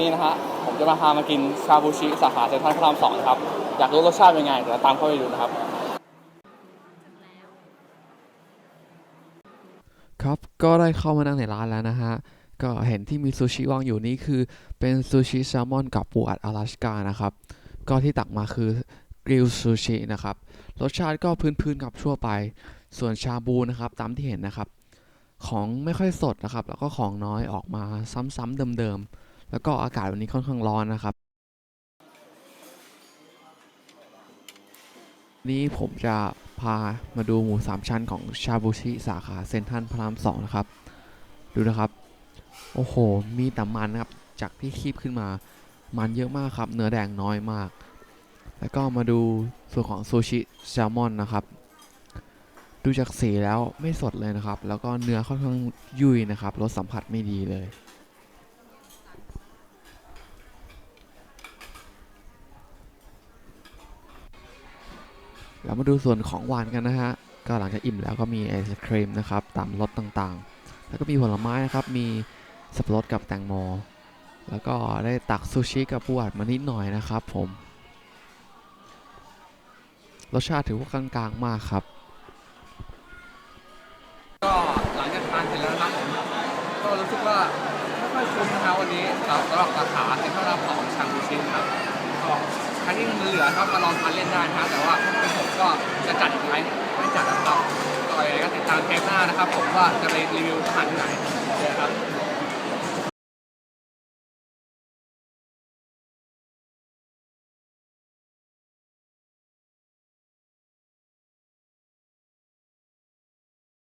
นี่นะฮะผมจะมาพามากินชาบูชิสาขาเซ็นทรัลพระรามสองนะครับ อยากรู้รสชาติเป็นไงเดี๋ยวเราตามเข้าไปดูนะครับ ครับก็ได้เข้ามานั่งในร้านแล้วนะฮะ ก็เห็นที่มีซูชิวางอยู่นี่คือเป็นซูชิแซลมอนกับปูอัดอลาสกานะครับ ก็ที่ตักมาคือกริลซูชินะครับ รสชาติก็พื้นๆกับทั่วไป ส่วนชาบูนะครับตามที่เห็นนะครับ ของไม่ค่อยสดนะครับ แล้วก็ของน้อยออกมาซ้ำๆเดิมๆ แล้วก็อากาศวันนี้ค่อนข้างร้อนนะครับ นี้ผมจะพามาดูหมูสามชั้นของชาบูชิสาขาเซนทรัลพระรามสองนะครับ ดูนะครับ โอ้โห มีแต่มันนะครับ จากที่คีบขึ้นมา มันเยอะมากครับ เนื้อแดงน้อยมาก แล้วก็มาดูส่วนของซูชิแซลมอนนะครับ ดูจากสีแล้วไม่สดเลยนะครับ แล้วก็เนื้อค่อนข้างยุ่ยนะครับ รสสัมผัสไม่ดีเลย เรามาดูส่วนของหวานกันนะฮะ ก็หลังจากอิ่มแล้วก็มีไอศครีมนะครับ ตามรสต่างๆ แล้วก็มีผลไม้นะครับ มีสับปะรดกับแตงโม แล้วก็ได้ตักซูชิกับปูอัดมานิดหน่อยนะครับผม รสชาติถือว่ากลางๆ มากครับ ก็หลังจากทานเสร็จแล้วนะครับผมก็รู้สึกว่าไม่ค่อยคุ้มนะครับวันนี้สำหรับสาขาเซ็นทรัลพระรามสองชาบูชินครับ ครที่มันเหลือครับมาลองทานเล่นได้นะครับแต่ว่าเป็นผมก็จะจัดอีกไหมไม่จัดนะครับก็ยังไงก็ติดตามเทปหน้านะครับ ผมว่าจะไปรีวิวอาหารที่ไหนนะครับ